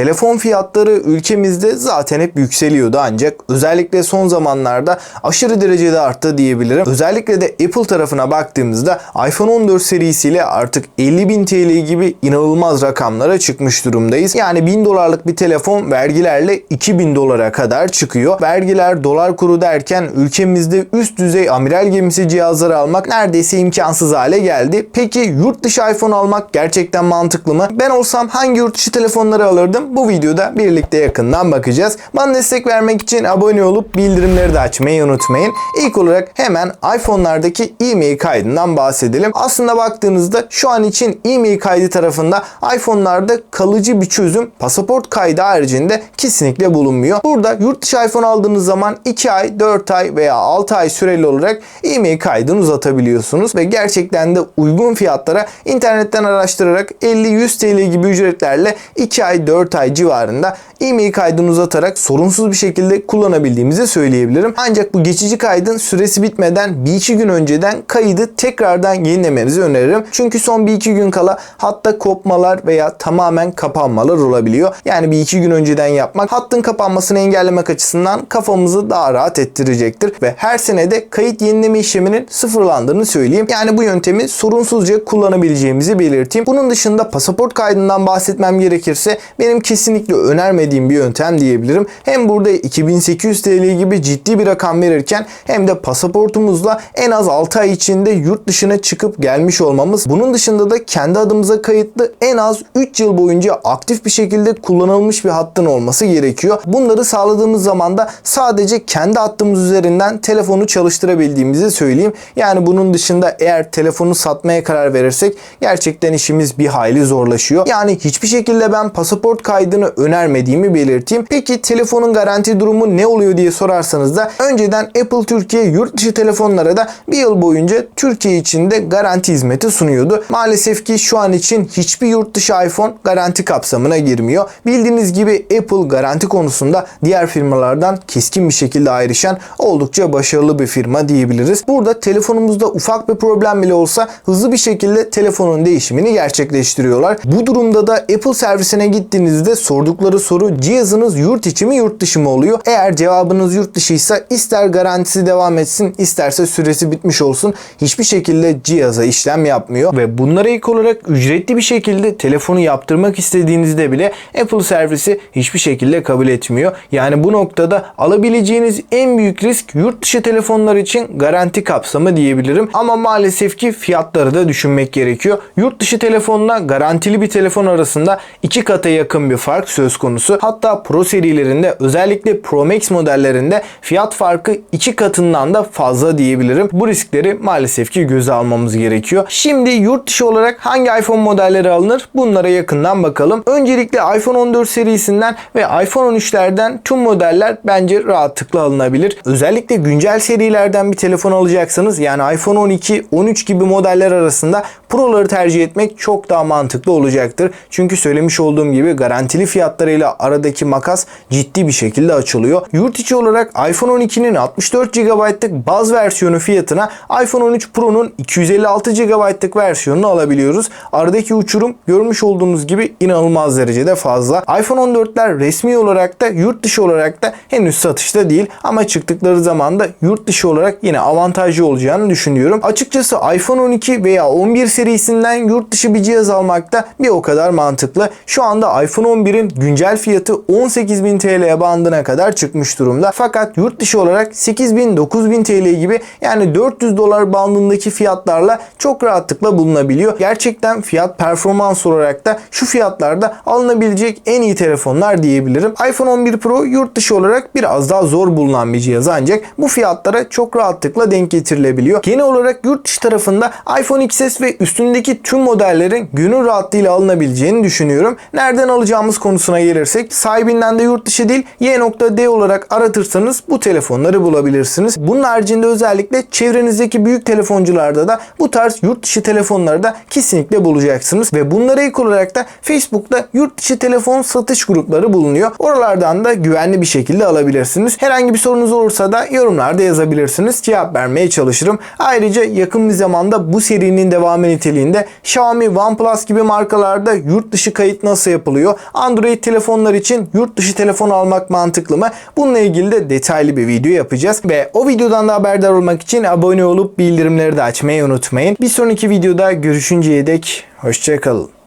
telefon fiyatları ülkemizde zaten hep yükseliyordu ancak özellikle son zamanlarda aşırı derecede arttı diyebilirim. Özellikle de Apple tarafına baktığımızda iPhone 14 serisiyle artık 50.000 TL gibi inanılmaz rakamlara çıkmış durumdayız. Yani 1000 dolarlık bir telefon vergilerle 2000 dolara kadar çıkıyor. Vergiler dolar kuru derken ülkemizde üst düzey amiral gemisi cihazları almak neredeyse imkansız hale geldi. Peki yurt dışı iPhone almak gerçekten mantıklı mı? Ben olsam hangi yurt dışı telefonları alırdım? Bu videoda birlikte yakından bakacağız. Bana destek vermek için abone olup bildirimleri de açmayı unutmayın. İlk olarak hemen iPhone'lardaki e-mail kaydından bahsedelim. Aslında baktığınızda şu an için e-mail kaydı tarafında iPhone'larda kalıcı bir çözüm pasaport kaydı haricinde kesinlikle bulunmuyor. Burada yurt dışı iPhone aldığınız zaman 2 ay, 4 ay veya 6 ay süreli olarak e-mail kaydını uzatabiliyorsunuz ve gerçekten de uygun fiyatlara internetten araştırarak 50-100 TL gibi ücretlerle 2 ay 4 ay civarında e-mail kaydını uzatarak sorunsuz bir şekilde kullanabildiğimizi söyleyebilirim. Ancak bu geçici kaydın süresi bitmeden 1-2 gün önceden kaydı tekrardan yenilemenizi öneririm. Çünkü son 1-2 gün kala hatta kopmalar veya tamamen kapanmalar olabiliyor. Yani 1-2 gün önceden yapmak hattın kapanmasını engellemek açısından kafamızı daha rahat ettirecektir ve her senede kayıt yenileme işleminin sıfırlandığını söyleyeyim. Yani bu yöntemi sorunsuzca kullanabileceğimizi belirteyim. Bunun dışında pasaport kaydından bahsetmem gerekirse benim kesinlikle önermediğim bir yöntem diyebilirim. Hem burada 2800 TL gibi ciddi bir rakam verirken hem de pasaportumuzla en az 6 ay içinde yurt dışına çıkıp gelmiş olmamız. Bunun dışında da kendi adımıza kayıtlı en az 3 yıl boyunca aktif bir şekilde kullanılmış bir hattın olması gerekiyor. Bunları sağladığımız zaman da sadece kendi hattımız üzerinden telefonu çalıştırabildiğimizi söyleyeyim. Yani bunun dışında eğer telefonu satmaya karar verirsek gerçekten işimiz bir hayli zorlaşıyor. Yani hiçbir şekilde ben pasaport kaydını önermediğimi belirteyim. Peki telefonun garanti durumu ne oluyor diye sorarsanız da önceden Apple Türkiye yurt dışı telefonlara da bir yıl boyunca Türkiye içinde garanti hizmeti sunuyordu. Maalesef ki şu an için hiçbir yurt dışı iPhone garanti kapsamına girmiyor. Bildiğiniz gibi Apple garanti konusunda diğer firmalardan keskin bir şekilde ayrışan oldukça başarılı bir firma diyebiliriz. Burada telefonumuzda ufak bir problem bile olsa hızlı bir şekilde telefonun değişimini gerçekleştiriyorlar. Bu durumda da Apple servisine gittiğinizde sordukları soru cihazınız yurt içi mi yurt dışı mı oluyor? Eğer cevabınız yurt dışıysa ister garantisi devam etsin isterse süresi bitmiş olsun hiçbir şekilde cihaza işlem yapmıyor ve bunlara ilk olarak ücretli bir şekilde telefonu yaptırmak istediğinizde bile Apple servisi hiçbir şekilde kabul etmiyor. Yani bu noktada alabileceğiniz en büyük risk yurt dışı telefonlar için garanti kapsamı diyebilirim. Ama maalesef ki fiyatları da düşünmek gerekiyor. Yurt dışı telefonla garantili bir telefon arasında iki kata yakın bir fark söz konusu. Hatta Pro serilerinde özellikle Pro Max modellerinde fiyat farkı iki katından da fazla diyebilirim. Bu riskleri maalesef ki göze almamız gerekiyor. Şimdi yurt dışı olarak hangi iPhone modelleri alınır? Bunlara yakından bakalım. Öncelikle iPhone 14 serisinden ve iPhone 13'lerden tüm modeller bence rahatlıkla alınabilir. Özellikle güncel serilerden bir telefon alacaksanız yani iPhone 12, 13 gibi modeller arasında Pro'ları tercih etmek çok daha mantıklı olacaktır. Çünkü söylemiş olduğum gibi garantili fiyatlarıyla aradaki makas ciddi bir şekilde açılıyor. Yurt içi olarak iPhone 12'nin 64 GB'lık baz versiyonu fiyatına iPhone 13 Pro'nun 256 GB'lık versiyonunu alabiliyoruz. Aradaki uçurum görmüş olduğunuz gibi inanılmaz derecede fazla. iPhone 14'ler resmi olarak da yurt dışı olarak da henüz satışta değil ama çıktıkları zaman da yurt dışı olarak yine avantajlı olacağını düşünüyorum. Açıkçası iPhone 12 veya 11 serisinden yurt dışı bir cihaz almak da bir o kadar mantıklı. Şu anda iPhone 11'in güncel fiyatı 18.000 TL bandına kadar çıkmış durumda. Fakat yurt dışı olarak 8.000-9.000 TL gibi yani 400 dolar bandındaki fiyatlarla çok rahatlıkla bulunabiliyor. Gerçekten fiyat performans olarak da şu fiyatlarda alınabilecek en iyi telefonlar diyebilirim. iPhone 11 Pro yurt dışı olarak biraz daha zor bulunan bir cihaz ancak bu fiyatlara çok rahatlıkla denk getirilebiliyor. Genel olarak yurt dışı tarafında iPhone XS ve üstündeki tüm modellerin gönül rahatlığıyla alınabileceğini düşünüyorum. Nereden alacağımız konusuna gelirsek sahibinden de yurt dışı değil Y.D olarak aratırsanız bu telefonları bulabilirsiniz. Bunun haricinde özellikle çevrenizdeki büyük telefoncularda da bu tarz yurt dışı telefonları da kesinlikle bulacaksınız ve bunlara ilk olarak da Facebook'ta yurt dışı telefon satış grupları bulunuyor. Oralardan da güvenli bir şekilde alabilirsiniz. Herhangi bir sorunuz olursa da yorumlarda yazabilirsiniz. Cevap vermeye çalışırım. Ayrıca yakın bir zamanda bu serinin devamı niteliğinde Xiaomi, OnePlus gibi markalarda yurt dışı kayıt nasıl yapılıyor? Android telefonlar için yurt dışı telefon almak mantıklı mı? Bununla ilgili de detaylı bir video yapacağız ve o videodan da haberdar olmak için abone olup bildirimleri de açmayı unutmayın. Bir sonraki videoda görüşünceye dek hoşçakalın.